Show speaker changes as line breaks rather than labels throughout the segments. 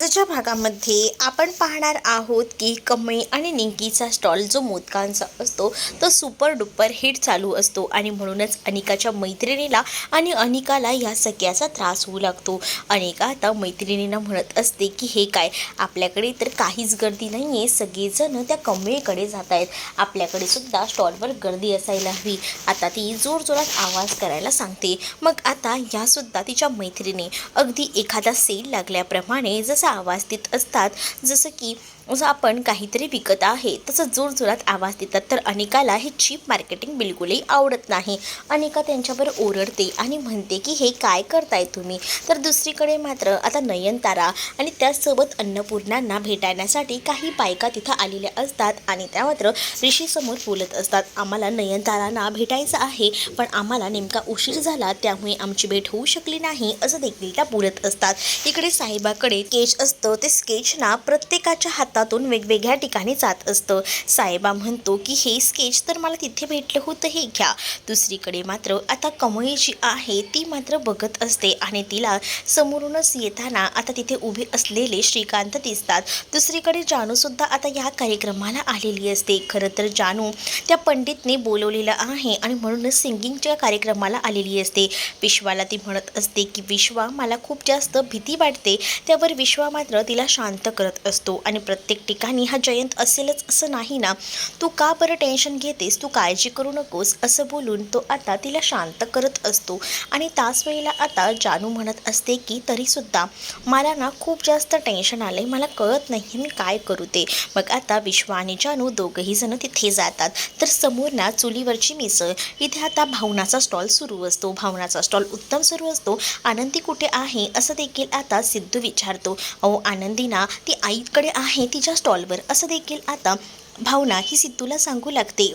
आजच्या भागामध्ये आपण पाहणार आहोत की कमळी आणि निंकीचा स्टॉल जो मोदकांचा असतो तो सुपर डुपर हिट चालू असतो आणि म्हणूनच अनिकाच्या मैत्रिणीला आणि अनिकाला या सगळ्याचा त्रास होऊ लागतो. अनिका आता मैत्रिणींना म्हणत असते की हे काय आपल्याकडे तर काहीच गर्दी नाही आहे सगळेजण त्या कमळीकडे जात आहेत. आपल्याकडे सुद्धा स्टॉलवर गर्दी असायला हवी. आता ती जोरजोरात आवाज करायला सांगते. मग आता यासुद्धा तिच्या मैत्रिणी. अगदी एखादा सेल लागल्याप्रमाणे जसं आवाज देत असतात. जसं की जसं आपण काहीतरी विकत आहे. तसं जोरजोरात आवाज देतात. तर अनेकाला हे चीप मार्केटिंग बिलकुलही आवडत नाही. अनेका त्यांच्यावर ओरडते आणि म्हणते की हे काय करताय तुम्ही? तर दुसरीकडे मात्र आता नयनतारा आणि त्याचसोबत अन्नपूर्णांना भेटायण्यासाठी काही बायका तिथं आलेल्या असतात आणि त्या मात्र ऋषीसमोर बोलत असतात. आम्हाला नयनतारांना भेटायचं आहे पण आम्हाला नेमका उशीर झाला त्यामुळे आमची भेट होऊ शकली नाही असं देखील त्या बोलत असतात. इकडे साहेबाकडे स्केच असतं. ते स्केच ना प्रत्येकाच्या हातात भारतातून वेगवेगळ्या ठिकाणी जात असतं. साहेबा म्हणतो की हे स्केच तर मला तिथे भेटलं होतं हे घ्या. दुसरीकडे मात्र आता कमळी जी आहे ती मात्र बघत असते आणि तिला समोरूनच येताना आता तिथे उभे असलेले श्रीकांत दिसतात. दुसरीकडे जानूसुद्धा आता या कार्यक्रमाला आलेली असते. खरं तर जानू त्या पंडितने बोलवलेलं आहे आणि म्हणूनच सिंगिंगच्या कार्यक्रमाला आलेली असते. विश्वाला ती म्हणत असते की विश्वा मला खूप जास्त भीती वाटते. त्यावर विश्वा मात्र तिला शांत करत असतो आणि प्रत्येक प्रत्येक ठिकाणी हा जयंत असेलच असं नाही ना. तू का बरं टेन्शन घेतेस? तू काळजी करू नकोस असं बोलून तो आता तिला शांत करत असतो. आणि त्याच वेळेला आता जानू म्हणत असते की तरीसुद्धा मला ना खूप जास्त टेन्शन आलं आहे मला कळत नाही मी काय करू ते. मग आता विश्वा आणि जानू दोघंही जण तिथे जातात. तर समोर ना चुलीवरची मिसळ. इथे आता भावनाचा स्टॉल सुरू असतो. भावनाचा स्टॉल उत्तम सुरू असतो. आनंदी कुठे आहे? असं देखील आता सिद्धू विचारतो. अहो आनंदी ना ती आईकडे आहे ती तिच्या स्टॉलवर. असं देखील आता भावना ही सिद्धूला सांगू लागते.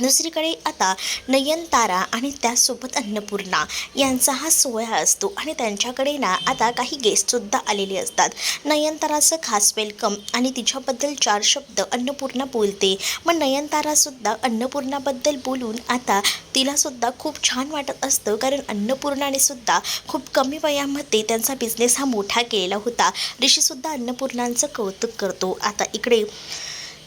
दुसरीकडे आता नयनतारा आणि त्यासोबत अन्नपूर्णा यांचा हा सोहळा असतो आणि त्यांच्याकडे ना आता काही गेस्टसुद्धा आलेले असतात. नयनताराचं खास वेलकम आणि तिच्याबद्दल चार शब्द अन्नपूर्णा बोलते. मग नयनतारासुद्धा अन्नपूर्णाबद्दल बोलून आता तिलासुद्धा खूप छान वाटत असतं कारण अन्नपूर्णाने सुद्धा खूप कमी वयामध्ये त्यांचा बिझनेस हा मोठा केलेला होता. ऋषीसुद्धा अन्नपूर्णांचं कौतुक करतो. आता इकडे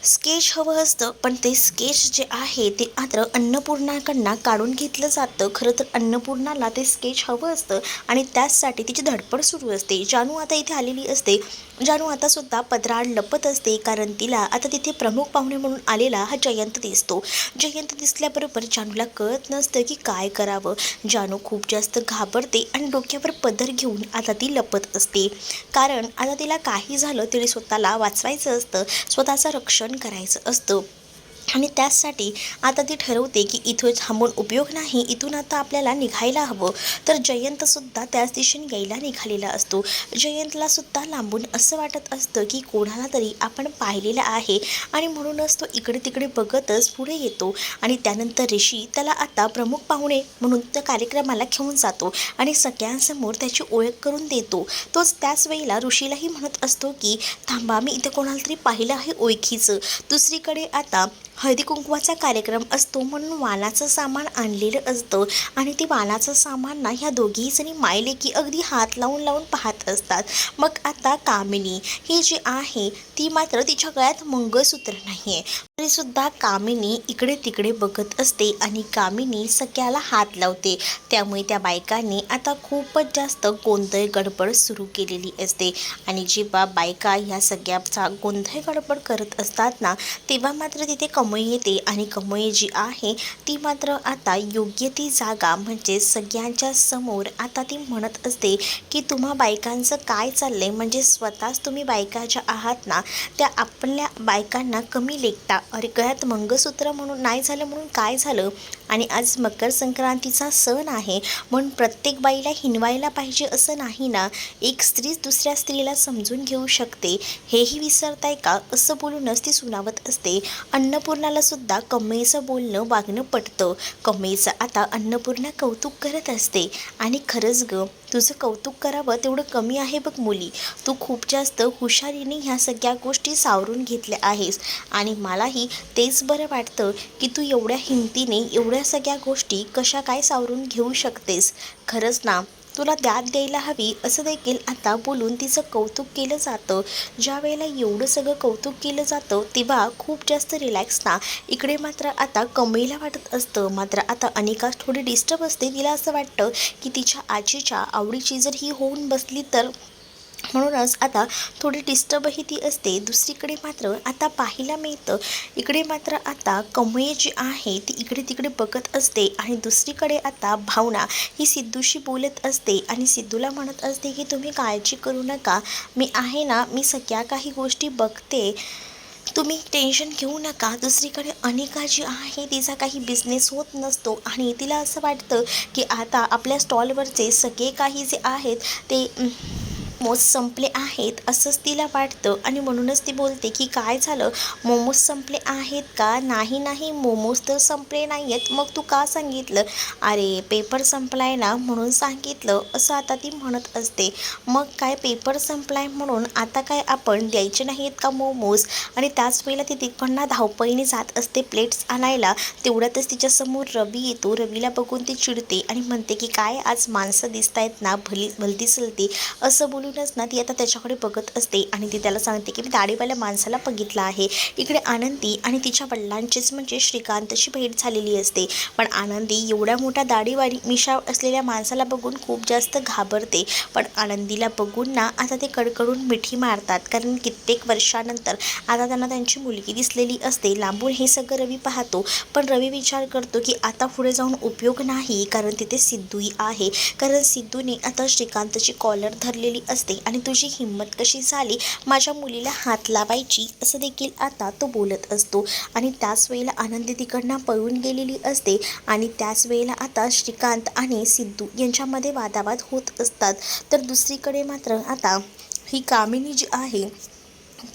स्केच हवं असतं पण ते स्केच जे आहे ते मात्र अन्नपूर्णाकडनं काढून घेतलं जातं. खरं तर अन्नपूर्णाला ते स्केच हवं असतं आणि त्याचसाठी तिची धडपड सुरू असते. जानू आता इथे आलेली असते. जानू आता सुद्धा पदराड लपत असते कारण तिला आता तिथे प्रमुख पाहुणे म्हणून आलेला हा जयंत दिसतो. जयंत दिसल्याबरोबर जानूला कळत नसतं की काय करावं. जानू खूप जास्त घाबरते आणि डोक्यावर पदर घेऊन आता ती लपत असते. कारण आता तिला काही झालं तरी स्वतःला वाचवायचं असतं. स्वतःचं रक्षण करायचं असतं. आणि त्याचसाठी आता ती ठरवते की इथं थांबून उपयोग नाही इथून आता आपल्याला निघायला हवं. तर जयंतसुद्धा त्याच दिशेने यायला निघालेला असतो. जयंतला सुद्धा लांबून असं वाटत असतं की कोणाला तरी आपण पाहिलेलं आहे आणि म्हणूनच तो इकडे तिकडे बघतच पुढे येतो. आणि त्यानंतर ऋषी त्याला आता प्रमुख पाहुणे म्हणून त्या कार्यक्रमाला घेऊन जातो आणि सगळ्यांसमोर त्याची ओळख करून देतो. तोच त्याच वेळेला ऋषीलाही म्हणत असतो की थांबा मी इथे कोणाला तरी पाहिलं आहे ओळखीचं. दुसरीकडे आता हळदी कुंकवाचा कार्यक्रम असतो म्हणून वाणाचं सामान आणलेलं असतं. आणि ते वाणाचं सामान ना ह्या दोघीही जणी मायले की अगदी हात लावून लावून पाहत असतात. मग आता कामिनी ही जी आहे ती मात्र तिच्या गळ्यात मंगळसूत्र नाही आहे तरीसुद्धा कामिनी इकडे तिकडे बघत असते आणि कामिनी सगळ्याला हात लावते. त्यामुळे त्या बायकांनी आता खूपच जास्त गोंधळ गडबड सुरू केलेली असते. आणि जेव्हा बायका ह्या सगळ्याचा गोंधळ गडबड करत असतात ना तेव्हा मात्र तिथे कमळी येते आणि कमळी जी आहे ती मात्र आता योग्य ती जागा म्हणजे सगळ्यांच्या समोर आता ती म्हणत असते की तुम्हा बायकांचं काय चाललंय? म्हणजे स्वतःच तुम्ही बायका ज्या आहात ना त्या आपल्या बायकांना कमी लेखता. अरे गळ्यात मंगळसूत्र म्हणून नाही झालं म्हणून काय झालं? आणि आज मकर संक्रांतीचा सण आहे म्हणून प्रत्येक बाईला हिनवायला पाहिजे असं नाही ना? एक स्त्रीच दुसऱ्या स्त्रीला समजून घेऊ शकते. हेही विसरताय का? असं बोलूनच ती सुनावत असते. अन्नपूर्णाला सुद्धा कमळीचं बोलणं वागणं पटतं. कमळीचं आता अन्नपूर्णा कौतुक करत असते. आणि खरंच ग तुझं कौतुक करावं तेवढं कमी आहे बघ मुली. तू खूप जास्त हुशारीने ह्या सगळ्या गोष्टी सावरून घेतल्या आहेस. आणि मलाही तेच बरं वाटतं की तू एवढ्या हिमतीने एवढ्या सगळ्या गोष्टी कशा काय सावरून घेऊ शकतेस. खरंच ना? तुला दाद द्यायला हवी असं देखील आता बोलून तिचं कौतुक केलं जातं. ज्या वेळेला एवढं सगळं कौतुक केलं जातं तेव्हा खूप जास्त रिलॅक्स ना. इकडे मात्र आता कमळीला वाटत असतं. मात्र आता अनिका थोडी डिस्टर्ब असते. तिला असं वाटतं की तिच्या आजीच्या आवडीची जर ही होऊन बसली तर म्हणूनच आता थोडी डिस्टर्बही ती असते. दुसरीकडे मात्र आता पाहायला मिळतं. इकडे मात्र आता कमळे जी आहे ती इकडे तिकडे बघत असते. आणि दुसरीकडे आता भावना ही सिद्धूशी बोलत असते. आणि सिद्धूला म्हणत असते की तुम्ही काळजी करू नका. मी आहे ना मी सगळ्या काही गोष्टी बघते. तुम्ही टेन्शन घेऊ नका. दुसरीकडे अनेका जी आहे तिचा काही बिझनेस होत नसतो. आणि तिला असं वाटतं की आता आपल्या स्टॉलवरचे सगळे काही जे आहेत ते मोमोज संपले आहेत असंच तिला वाटतं. आणि म्हणूनच ती बोलते की काय झालं? मोमोज संपले आहेत का? नाही नाही मोमोज तर संपले नाही आहेत मग तू का सांगितलं? अरे पेपर संपलाय ना म्हणून सांगितलं असं आता ती म्हणत असते. मग काय पेपर संपलाय म्हणून आता काय आपण द्यायचे नाहीत का मोमोज? आणि त्याच वेळेला ती तिकडनं धावपळीने जात असते प्लेट्स आणायला. तेवढ्यातच तिच्यासमोर रवी येतो. रवीला बघून ती चिडते आणि म्हणते की काय आज माणसं दिसत आहेत ना? भली भलती सलती असं बोलूनच ना ती आता त्याच्याकडे बघत असते आणि ती त्याला सांगते की मी दाढीवाल्या माणसाला बघितलं आहे. इकडे आनंदी आणि तिच्या वडिलांचीच म्हणजे श्रीकांतची भेट झालेली असते. पण आनंदी एवढ्या मोठ्या दाढीवाडी मिशा असलेल्या माणसाला बघून खूप जास्त घाबरते. पण आनंदीला बघून ना आता ते कडकडून मिठी मारतात. कारण कित्येक वर्षानंतर आता त्यांना त्यांची मुलगी दिसलेली असते. लांबून हे सगळं रवी पाहतो. पण रवी विचार करतो की आता पुढे जाऊन उपयोग नाही. कारण तिथे सिद्धूही आहे. कारण सिद्धूने आता श्रीकांतची कॉलर धरलेली असते असते आणि तुझी हिंमत कशी झाली माझ्या मुलीला हात लावायची असं देखील आता तो बोलत असतो. आणि त्याच वेळेला आनंदी तिकडनं पळून गेलेली असते. आणि त्याच वेळेला आता श्रीकांत आणि सिद्धू यांच्यामध्ये वादावाद होत असतात. तर दुसरीकडे मात्र आता ही कामिनी जी आहे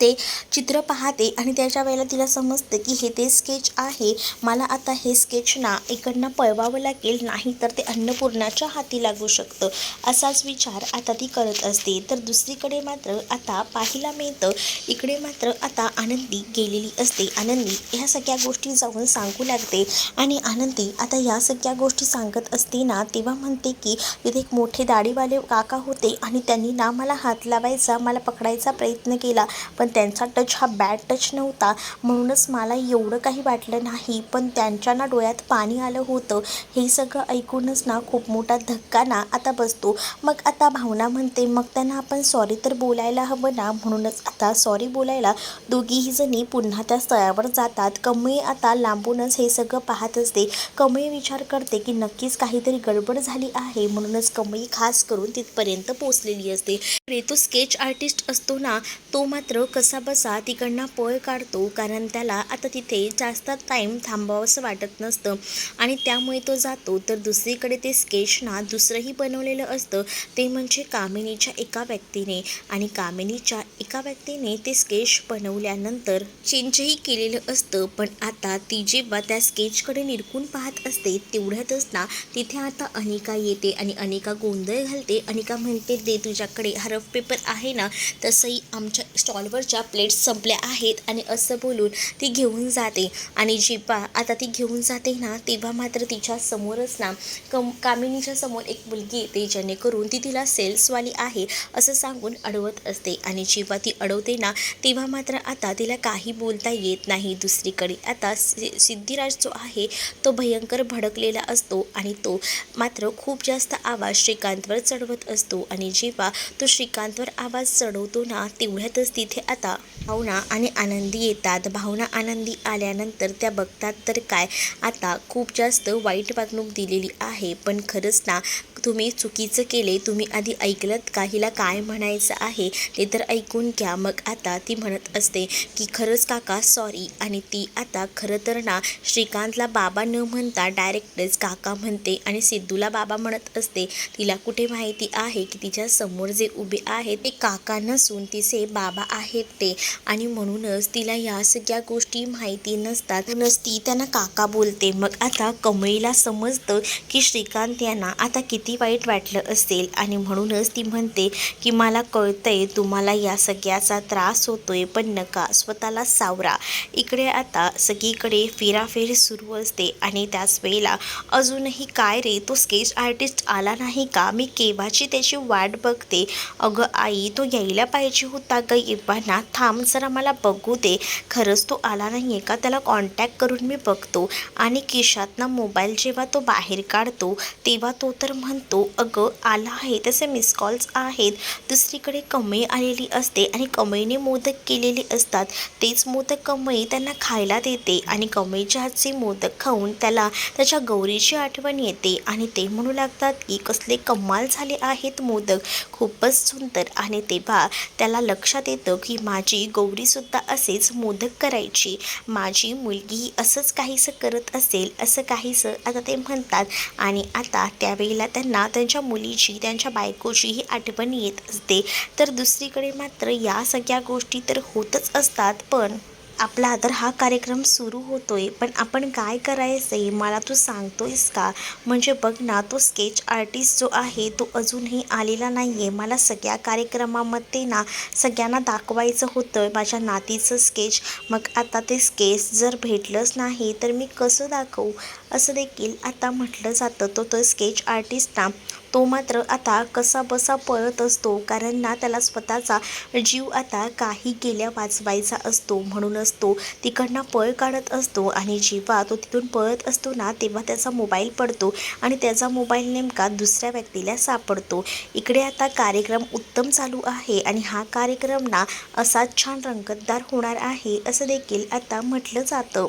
ते चित्र पाहते आणि त्याच्या वेळेला तिला समजतं की हे ते स्केच आहे. मला आता हे स्केच ना इकडनं पळवावं लागेल नाही तर ते अन्नपूर्णाच्या हाती लागू शकतं. असाच विचार आता ती करत असते. तर दुसरीकडे मात्र आता पाहायला मिळतं. इकडे मात्र आता आनंदी गेलेली असते. आनंदी ह्या सगळ्या गोष्टी जाऊन सांगू लागते. आणि आनंदी आता या सगळ्या गोष्टी सांगत असते ना तेव्हा म्हणते की तिथे एक मोठे दाढीवाले काका होते आणि त्यांनी ना मला हात लावायचा मला पकडायचा प्रयत्न केला. पण त्यांचा टच हा बॅड टच नव्हता. म्हणूनच मला एवढं काही वाटलं नाही पण त्यांच्या ना डोळ्यात पाणी आलं होतं. हे सगळं ऐकूनच ना खूप मोठा धक्का ना आता बसतो. मग आता भावना म्हणते मग त्यांना आपण सॉरी तर बोलायला हवं ना? म्हणूनच आता सॉरी बोलायला दोघीही जणी पुन्हा त्या स्थळावर जातात. कमळी आता लांबूनच हे सगळं पाहत असते. कमळी विचार करते की नक्कीच काहीतरी गडबड झाली आहे. म्हणूनच कमळी खास करून तिथपर्यंत पोचलेली असते. रे तो स्केच आर्टिस्ट असतो ना तो मात्र कसा बसा तिकडनं पळ काढतो कारण त्याला आता तिथे जास्त टाईम थांबावंसं वाटत नसतं. आणि त्यामुळे तो जातो. तर दुसरीकडे ते स्केच ना दुसरंही बनवलेलं असतं. ते म्हणजे कामिनीच्या एका व्यक्तीने. आणि कामिनीच्या एका व्यक्तीने ते स्केच बनवल्यानंतर चेंजही केलेलं असतं. पण आता ती जेव्हा त्या स्केचकडे निरकून पाहत असते तेवढ्यातच ना तिथे आता अनिका येते आणि अनिका गोंधळ घालते. अनिका म्हणते दे तुझ्याकडे हरफ पेपर आहे ना तसंही आमच्या स्टॉल वरच्या प्लेट्स संपल्या आहेत आणि असं बोलून ती घेऊन जाते. आणि जेव्हा आता ती घेऊन जाते ना तेव्हा मात्र तिच्या समोरच ना कम कामिनीच्या समोर एक मुलगी येते जेणेकरून ती तिला सेल्सवाली आहे असं सांगून अडवत असते. आणि जेव्हा ती अडवते ना तेव्हा मात्र आता तिला काही बोलता येत नाही. दुसरीकडे आता सि सिद्धिराज जो आहे तो भयंकर भडकलेला असतो आणि तो मात्र खूप जास्त आवाज श्रीकांतवर चढवत असतो. आणि जेव्हा तो श्रीकांतवर आवाज चढवतो ना तेवढ्यातच तिथे म्हणजे आता भावना आणि आनंदी येतात. भावना आनंदी आल्यानंतर त्या बघतात तर काय? आता खूप जास्त वाईट वागणूक दिलेली आहे. पण खरंच ना तुम्ही चुकीचं केले तुम्ही आधी ऐकलत का हिला काय म्हणायचं आहे ते तर ऐकून घ्या. मग आता ती म्हणत असते की खरंच काका सॉरी आणि ती आता खरं तर ना श्रीकांतला बाबा न म्हणता डायरेक्टच काका म्हणते आणि सिद्धूला बाबा म्हणत असते. तिला कुठे माहिती आहे की तिच्या समोर जे उभे आहेत ते काका नसून तिचे बाबा आहेत ते. आणि म्हणूनच तिला या सगळ्या गोष्टी माहिती नसतात. म्हणूनच ती त्यांना काका बोलते. मग आता कमळीला समजतं की श्रीकांत यांना आता किती किती वाईट वाटलं असेल आणि म्हणूनच ती म्हणते की मला कळतंय तुम्हाला या सगळ्याचा त्रास होतोय पण नका स्वतःला सावरा. इकडे आता सगळीकडे फेराफेरी सुरू असते आणि त्याच वेळेला अजूनही काय रे तो स्केच आर्टिस्ट आला नाही का? मी केव्हाची त्याची वाट बघते? अगं आई तो यायला पाहिजे होता ग येवाना थांब जरा मला बघू दे. खरंच तो आला नाही आहे का? त्याला कॉन्टॅक्ट करून मी बघतो. आणि खिशातनं मोबाईल जेव्हा तो बाहेर काढतो तेव्हा तो तर म्हणतो अगं आला आहे. तसे मिस कॉल्स आहेत. दुसरीकडे कमई आलेली असते आणि कमईने मोदक केलेले असतात. तेच मोदक कमई त्यांना खायला देते आणि कमईच्या हातचे मोदक खाऊन त्याला त्याच्या गौरीची आठवण येते आणि ते म्हणू लागतात की कसले कमाल झाले आहेत मोदक. खूपच सुंदर आणि तेव्हा त्याला लक्षात येतं की माझी गौरीसुद्धा असेच मोदक करायची. माझी मुलगी असंच काहीसं करत असेल असं काहीसं आता ते म्हणतात आणि आता त्यावेळेला त्यांना त्यांच्या मुलीची त्यांच्या बायकोची ही आठवण येत असते. तर दुसरीकडे मात्र या सगळ्या गोष्टी तर होतच असतात पण आपला तर हा कार्यक्रम सुरू होतो आहे पण आपण काय करायचं आहे मला तू सांगतोयस का? म्हणजे बघ ना तो स्केच आर्टिस्ट जो आहे तो अजूनही आलेला नाही आहे मला सगळ्या कार्यक्रमामध्ये ना सगळ्यांना दाखवायचं होतं माझ्या नातीचं स्केच मग आता ते स्केच जर भेटलंच नाही तर मी कसं दाखवू? असं देखील आता म्हटलं जातं. तो तो स्केच आर्टिस्ट ना तो मात्र आता कसा बसा पळत असतो कारण ना त्याला स्वतःचा जीव आता काही गेल्या वाचवायचा असतो म्हणूनच तो तिकडनं पळ काढत असतो आणि जेव्हा तो तिथून पळत असतो ना तेव्हा त्याचा मोबाईल पडतो आणि त्याचा मोबाईल नेमका दुसऱ्या व्यक्तीला सापडतो. इकडे आता कार्यक्रम उत्तम चालू आहे आणि हा कार्यक्रम ना असाच छान रंगतदार होणार आहे असं देखील आता म्हटलं जातं.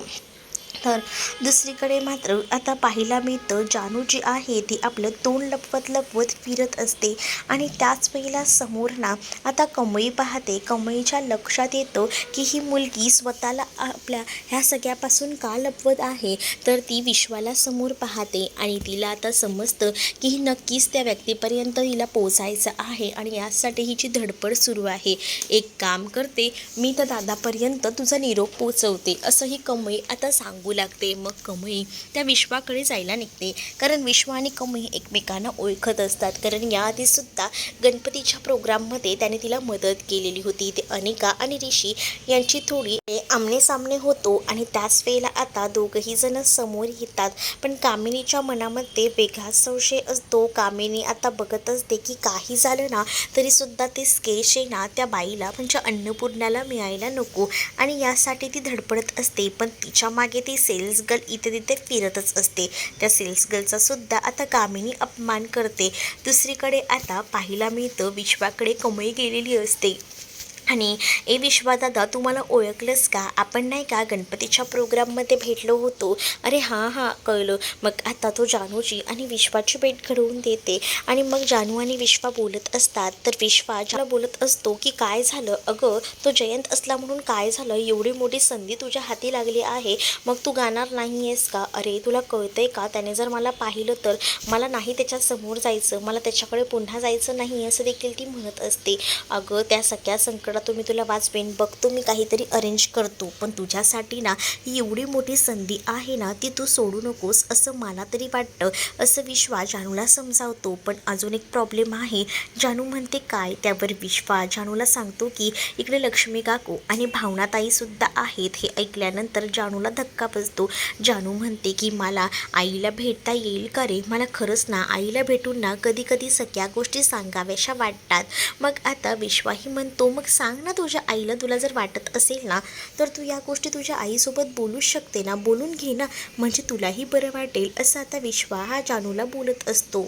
तर दुसरीकडे मात्र आता पाहायला मिळतं जानू जी आहे ती आपलं तोंड लपवत लपवत फिरत असते. आणि त्याच वेळेला समोर ना आता कमई पाहते. कमईच्या लक्षात येतं की ही मुलगी स्वतःला आपल्या ह्या सगळ्यापासून का लपवत आहे? तर ती विश्वाला समोर पाहते आणि तिला आता समजतं की ही नक्कीच त्या व्यक्तीपर्यंत तिला पोचायचं आहे आणि यासाठी हिची धडपड सुरू आहे. एक काम करते मी तर दादापर्यंत तुझा निरोप पोचवते असं ही कमई आता सांगू लागते मग कमई त्या विश्वाकडे जायला निघते. कारण विश्व आणि कमई एकमेकांना ओळखत असतात. कारण याआधीसुद्धा गणपतीच्या प्रोग्राममध्ये त्याने तिला मदत केलेली होती. ते अनिका आणि ऋषी यांची थोडी आमने सामने होतो आणि त्याच वेळेला आता दोघंही जण समोर येतात. पण कामिनीच्या मनामध्ये वेगळाच संशय असतो. कामिनी आता बघत असते की काही झालं ना तरीसुद्धा ते स्केच आहे ना त्या बाईला म्हणजे अन्नपूर्णाला मिळायला नको. आणि यासाठी ती धडपडत असते. पण तिच्यामागे ती सेल्स गर्ल इथे तिथे फिरतच असते. त्या सेल्स गर्लचा सुद्धा आता कामिनी अपमान करते. दुसरीकडे आता पाहायला मिळतं विश्वाकडे कमई गेलेली असते. आणि ए विश्वादादा तू मला ओळखलंस का? आपण नाही का गणपतीच्या प्रोग्राममध्ये भेटलो होतो? अरे हां हां कळलं. मग आता तो जानूची आणि विश्वाची भेट घडवून देते. आणि मग जानू आणि विश्वा बोलत असतात. तर विश्वा ज्याला बोलत असतो की काय झालं? अगं तो जयंत असला म्हणून काय झालं? एवढी मोठी संधी तुझ्या हाती लागली आहे. मग तू गाणार नाही आहेस का? अरे तुला कळतंय का? त्याने जर मला पाहिलं तर मला नाही त्याच्यासमोर जायचं. मला त्याच्याकडे पुन्हा जायचं नाही असं देखील ती म्हणत असते. अगं त्या सगळ्या संकट संकटातून मी तुला वाचवेन बघतो मी काहीतरी अरेंज करतो. पण तुझ्यासाठी ना ही एवढी मोठी संधी आहे ना ती तू सोडू नकोस असं मला तरी वाटतं. असं विश्वा जानूला समजावतो. पण अजून एक प्रॉब्लेम आहे. जानू म्हणते काय? त्यावर विश्वा जानूला सांगतो की इकडे लक्ष्मी काकू आणि भावनाताईसुद्धा आहेत. हे ऐकल्यानंतर जानूला धक्का बसतो. जानू म्हणते की मला आईला भेटता येईल का रे? मला खरंच ना आईला भेटून ना कधी कधी सगळ्या गोष्टी सांगाव्याशा वाटतात. मग आता विश्वाही म्हणतो मग सांग ना तुझ्या आईला तुला जर वाटत असेल ना तर तू या गोष्टी तुझ्या आईसोबत बोलूच शकते ना. बोलून घे ना. म्हणजे तुलाही बरं वाटेल असं आता विश्वा हा जानूला बोलत असतो.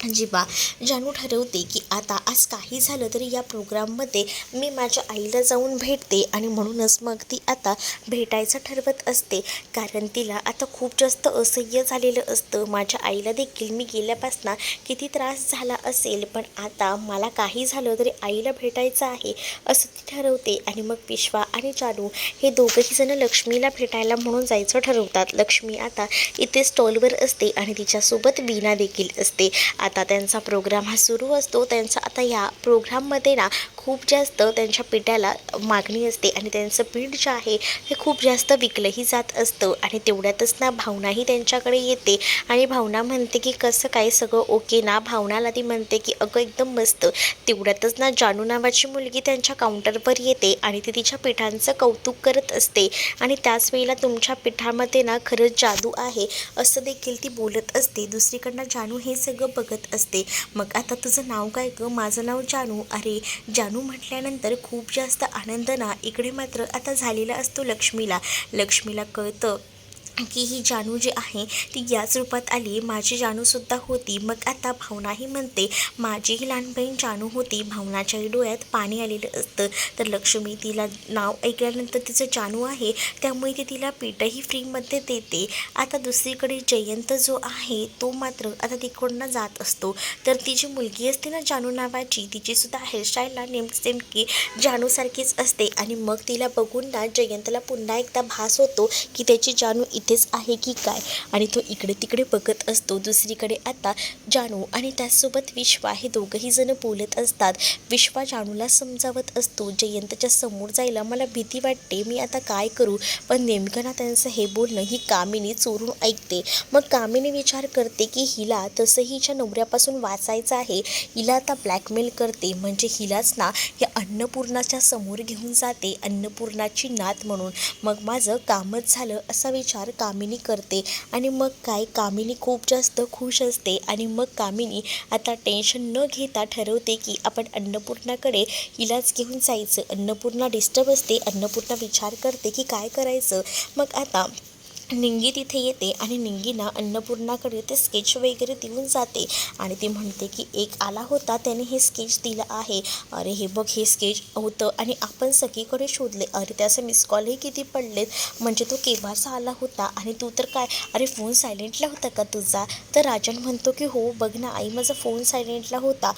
म्हणजे जेव्हा जानू ठरवते की आता आज काही झालं तरी या प्रोग्राममध्ये मी माझ्या आईला जाऊन भेटते आणि म्हणूनच मग ती आता भेटायचं ठरवत असते. कारण तिला आता खूप जास्त असह्य झालेलं असतं. माझ्या आईला देखील मी गेल्यापासनं किती त्रास झाला असेल पण आता मला काही झालं तरी आईला भेटायचं आहे असं ती ठरवते. आणि मग विश्वा आणि जानू हे दोघंही जण लक्ष्मीला भेटायला म्हणून जायचं ठरवतात. लक्ष्मी आता इथे स्टॉलवर असते आणि तिच्यासोबत वीणा देखील असते. आता त्यांचा प्रोग्राम हा सुरू असतो. त्यांचा आता या प्रोग्राममध्ये ना खूप जास्त त्यांच्या पिठाला मागणी असते आणि त्यांचं पीठ जे आहे ते खूप जास्त विकलंही जात असतं आणि तेवढ्यातच ना भावनाही त्यांच्याकडे येते. आणि भावना म्हणते की कसं काय सगळं ओके ना? भावनाला ती म्हणते की अगं एकदम मस्त. तेवढ्यातच ना जानू नावाची मुलगी त्यांच्या काउंटरवर येते आणि ती तिच्या पिठांचं कौतुक करत असते. आणि त्याच वेळेला तुमच्या पिठामध्ये ना खरंच जादू आहे असं देखील ती बोलत असते. दुसरीकडनं जानू हे सगळं बघत असते. मग आता तुझं नाव काय गं? माझं नाव जानू. अरे जानू म्हटल्यानंतर खूप जास्त आनंद ना. इकडे मात्र आता झालेला असतो लक्ष्मीला. लक्ष्मीला कळतं की ही जानू जी आहे ती याच रूपात आली. माझी जानूसुद्धा होती. मग आता भावनाही म्हणते माझीही लहान बहीण जानू होती. भावनाच्याही डोळ्यात पाणी आलेलं असतं. तर लक्ष्मी तिला नाव ऐकल्यानंतर तिचं जानू आहे. त्यामुळे ती तिला पीठही फ्रीमध्ये देते. आता दुसरीकडे जयंत जो आहे तो मात्र आता तिकडनं जात असतो. तर ती जी मुलगी असते ना जानू नावाची तिचीसुद्धा हेअरस्टाईलला नेमकी नेमकी जानूसारखीच असते. आणि मग तिला बघून ना जयंतला पुन्हा एकदा भास होतो की त्याची जानू इथेच आहे की काय? आणि तो इकडे तिकडे बघत असतो. दुसरीकडे आता जानू आणि त्याचसोबत विश्वा हे दोघंही जण बोलत असतात. विश्वा जानूला समजावत असतो जयंतच्या समोर जायला मला भीती वाटते. मी आता काय करू? पण नेमकं ना त्यांचं हे बोलणं ही कामिनी चोरून ऐकते. मग कामिनी विचार करते की हिला तसंही हिच्या नवऱ्यापासून वाचायचं आहे. हिला आता ब्लॅकमेल करते. म्हणजे हिलाच ना या अन्नपूर्णाच्या समोर घेऊन जाते. अन्नपूर्णाची नात म्हणून. मग माझं कामच झालं असा विचार कामिनी करते आणि मग काय कामिनी खूप जास्त खुश असते आणि मग कामिनी आता टेन्शन न घेता ठरवते की आपण अन्नपूर्णाकडे हिलाच घेऊन जायचं. अन्नपूर्णा डिस्टर्ब असते अन्नपूर्णा विचार करते की काय करायचं. मग आता निंगी तिथे येते आणि निंगीना अन्नपूर्णाकडे ते स्केच वगैरे देऊन जाते. आणि ती म्हणते की एक आला होता त्याने हे स्केच दिलं आहे. अरे हे बघ हे स्केच होतं आणि आपण सगळीकडे शोधले. अरे त्याचे मिस कॉलही किती पडलेत. म्हणजे तो केव्हाचा आला होता? आणि तू तर काय? अरे फोन सायलेंटला होता का तुझा? तर राजन म्हणतो की हो बघ ना आई माझा फोन सायलेंटला होता.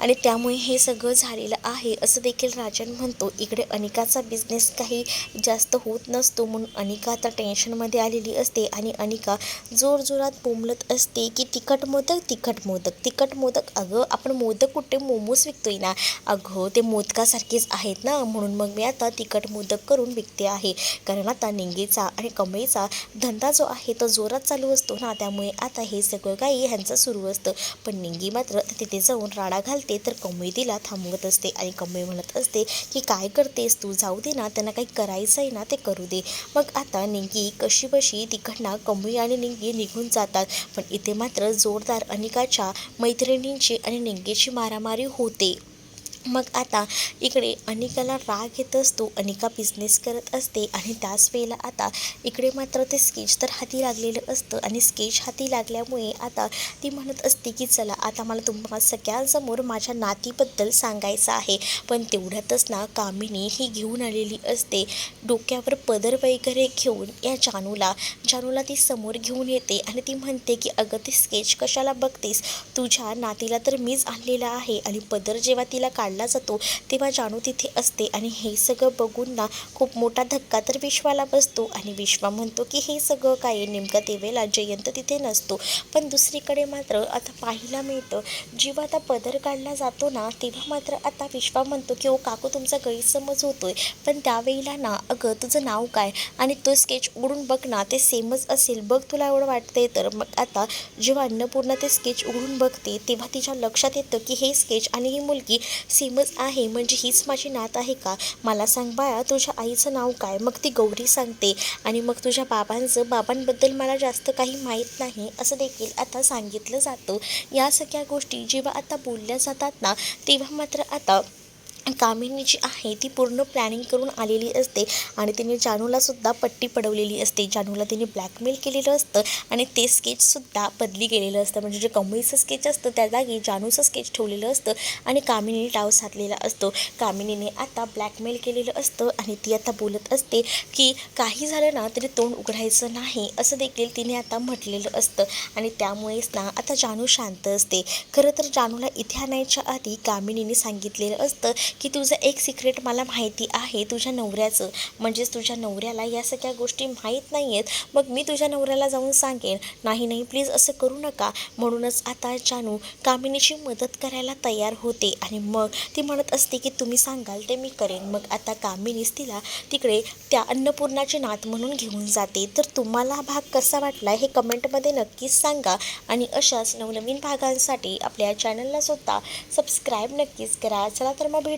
आणि त्यामुळे हे सगळं झालेलं आहे असं देखील राजन म्हणतो. इकडे अनिकाचा बिझनेस काही जास्त होत नसतो म्हणून अनिका आता टेन्शनमध्ये आलेली असते आणि अनिका जोरजोरात बोंबलत असते की तिखट मोदक तिखट मोदक तिखट मोदक. अगं आपण मोदक कुठे मोमोज विकतोय ना? अगं ते मोदकासारखेच आहेत ना? म्हणून मग मी आता तिखट मोदक करून विकते आहे. कारण आता निंगेचा आणि कमळीचा धंदा जो आहे तो जोरात चालू असतो ना? त्यामुळे आता हे सगळं काही ह्यांचं सुरू असतं. पण निंगी मात्र तिथे जाऊन राडा घालते. तर कमई तिला थांबवत असते. आणि कमई म्हणत असते की काय करतेस तू? जाऊ दे ना त्यांना काही करायचं आहे ना ते करू दे. मग आता निंगी कशी बशी तिकडनं कमई आणि निंगी निघून जातात. पण इथे मात्र जोरदार अनिकाच्या मैत्रिणींची आणि निंगीची मारामारी होते. मग आता इकडे अनिकाला राग येत असतो. अनिका बिझनेस करत असते आणि त्याच वेळेला आता इकडे मात्र ते स्केच तर हाती लागलेलं असतं. आणि स्केच हाती लागल्यामुळे आता ती म्हणत असते की चला आता मला तुम्हाला सगळ्यांसमोर माझ्या नातीबद्दल सांगायचं आहे. पण तेवढ्यातच ना कामिनी ही घेऊन आलेली असते. डोक्यावर पदर वगैरे घेऊन या जानूला. जानूला ती समोर घेऊन येते आणि ती म्हणते की अगं ती स्केच कशाला बघतेस? तुझ्या नातीला तर मीच आणलेला आहे आणि पदर जेव्हा तिला काढला जातो. तेव्हा जानू तिथे असते आणि हे सगळं बघून ना खूप मोठा धक्का तर विश्वाला बसतो आणि विश्वा म्हणतो की हे सगळं काय नेमकं तेवेळेला जयंत तिथे नसतो. पण दुसरीकडे मात्र आता पाहायला मिळतं जेव्हा आता पदर काढला जातो ना तेव्हा मात्र आता विश्वा म्हणतो की ओ काकू तुमचा गैरसमज होतोय. पण त्यावेळेला ना अगं तुझं नाव काय? आणि तो स्केच उघडून बघ ना ते सेमच असेल. बघ तुला एवढं वाटतंय तर. मग आता जेव्हा अन्नपूर्णा ते स्केच उघडून बघते तेव्हा तिच्या लक्षात येतं की हे स्केच आणि ही मुलगी सेमच आहे. म्हणजे हीच माझी नात आहे का? मला सांग बाळा तुझ्या आईचं नाव काय? मग ती गौरी सांगते. आणि मग तुझ्या बाबांचं बाबांबद्दल मला जास्त काही माहीत नाही असं देखील आता सांगितलं जातं. या सगळ्या गोष्टी जेव्हा आता बोलल्या जातात ना तेव्हा मात्र आता कामिनी जी आहे ती पूर्ण प्लॅनिंग करून आलेली असते. आणि तिने जानूलासुद्धा पट्टी पडवलेली असते. जानूला तिने ब्लॅकमेल केलेलं असतं आणि ते स्केचसुद्धा बदली गेलेलं असतं. म्हणजे जे कमळीचं स्केच असतं त्या जागी जानूचं स्केच ठेवलेलं असतं आणि कामिनीने डाव साधलेला असतो. कामिनीने आता ब्लॅकमेल केलेलं असतं आणि ती आता बोलत असते की काही झालं ना तरी तोंड उघडायचं नाही असं देखील तिने आता म्हटलेलं असतं. आणि त्यामुळेच ना आता जानू शांत असते. खरं तर जानूला इथे आणायच्या आधी कामिनीने सांगितलेलं असतं की तुझं एक सिक्रेट मला माहिती आहे तुझ्या नवऱ्याचं. म्हणजेच तुझ्या नवऱ्याला या सगळ्या गोष्टी माहीत नाही आहेत मग मी तुझ्या नवऱ्याला जाऊन सांगेन नाही नाही प्लीज असं करू नका. म्हणूनच आता जानू कामिनीची मदत करायला तयार होते आणि मग ती म्हणत असते की तुम्ही सांगाल ते मी करेन. मग आता कामिनीच तिला तिकडे त्या अन्नपूर्णाची नात म्हणून घेऊन जाते. तर तुम्हाला हा भाग कसा वाटला हे कमेंटमध्ये नक्कीच सांगा आणि अशाच नवनवीन भागांसाठी आपल्या चॅनलला सुद्धा सबस्क्राईब नक्कीच करा. चला तर मग भेट.